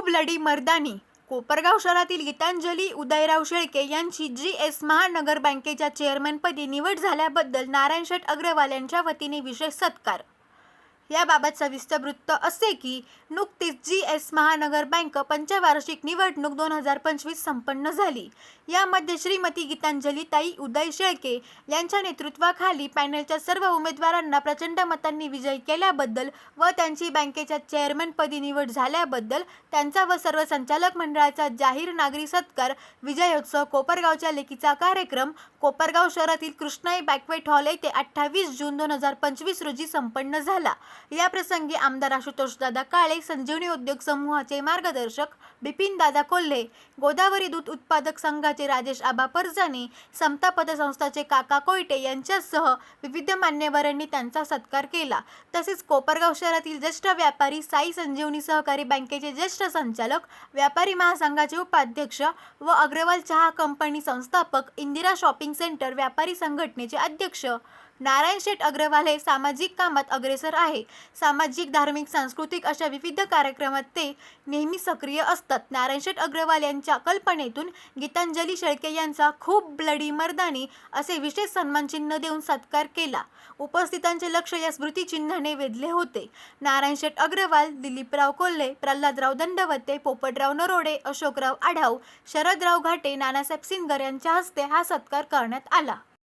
Bloody मर्दानी. कोपरगाव शहरातील गीतांजली उदयराव शेळके यांची जी एस महानगर बँकेच्या चेअरमनपदी निवड झाल्याबद्दल नारायण शेठ अग्रवाल यांच्या वतीने विशेष सत्कार. याबाबत सविस्तर वृत्त असे की नुकतीच जी एस महानगर बँक पंचवार्षिक निवडणूक दोन हजार पंचवीस संपन्न झाली. यामध्ये श्रीमती गीतांजली ताई उदय शेळके यांच्या नेतृत्वाखाली पॅनलच्या सर्व उमेदवारांना प्रचंड मतांनी विजयी केल्याबद्दल व त्यांची बँकेच्या चेअरमनपदी निवड झाल्याबद्दल त्यांचा व सर्व संचालक मंडळाचा जाहीर नागरी सत्कार विजयोत्सव कोपरगावच्या लेखीचा कार्यक्रम कोपरगाव शहरातील कृष्णाई बॅकवेट हॉल येथे अठ्ठावीस जून दोन हजार पंचवीस रोजी संपन्न झाला. या प्रसंगी आमदार आशुतोषदादा काळे संजीवनी उद्योग समूहाचे मार्गदर्शक बिपिन दादा कोल्हे गोदावरी दूध उत्पादक संघाचे राजेश आबा परजाने समता पतसंस्थाचे काका कोयटे यांच्यासह विविध मान्यवरांनी त्यांचा सत्कार केला. तसेच कोपरगाव शहरातील ज्येष्ठ व्यापारी साई संजीवनी सहकारी बँकेचे ज्येष्ठ संचालक व्यापारी महासंघाचे उपाध्यक्ष व अग्रवाल चहा कंपनी संस्थापक इंदिरा शॉपिंग सेंटर व्यापारी संघटनेचे अध्यक्ष नारायण शेठ अग्रवाल हे सामाजिक कामात अग्रेसर आहे सामाजिक धार्मिक सांस्कृतिक अशा विविध कार्यक्रमात ते नेहमी सक्रिय असतात. नारायण शेठ अग्रवाल यांच्या कल्पनेतून गीतांजली शेळके यांचा खूप ब्लडी मर्दानी असे विशेष सन्मानचिन्ह देऊन सत्कार केला. उपस्थितांचे लक्ष या स्मृतिचिन्हाने वेधले होते. नारायण शेठ अग्रवाल दिलीपराव कोल्हे प्रल्हादराव दंडवते पोपटराव नरोडे अशोकराव आढाव शरदराव घाटे नानासाहेब सिंगर यांच्या हस्ते हा सत्कार करण्यात आला.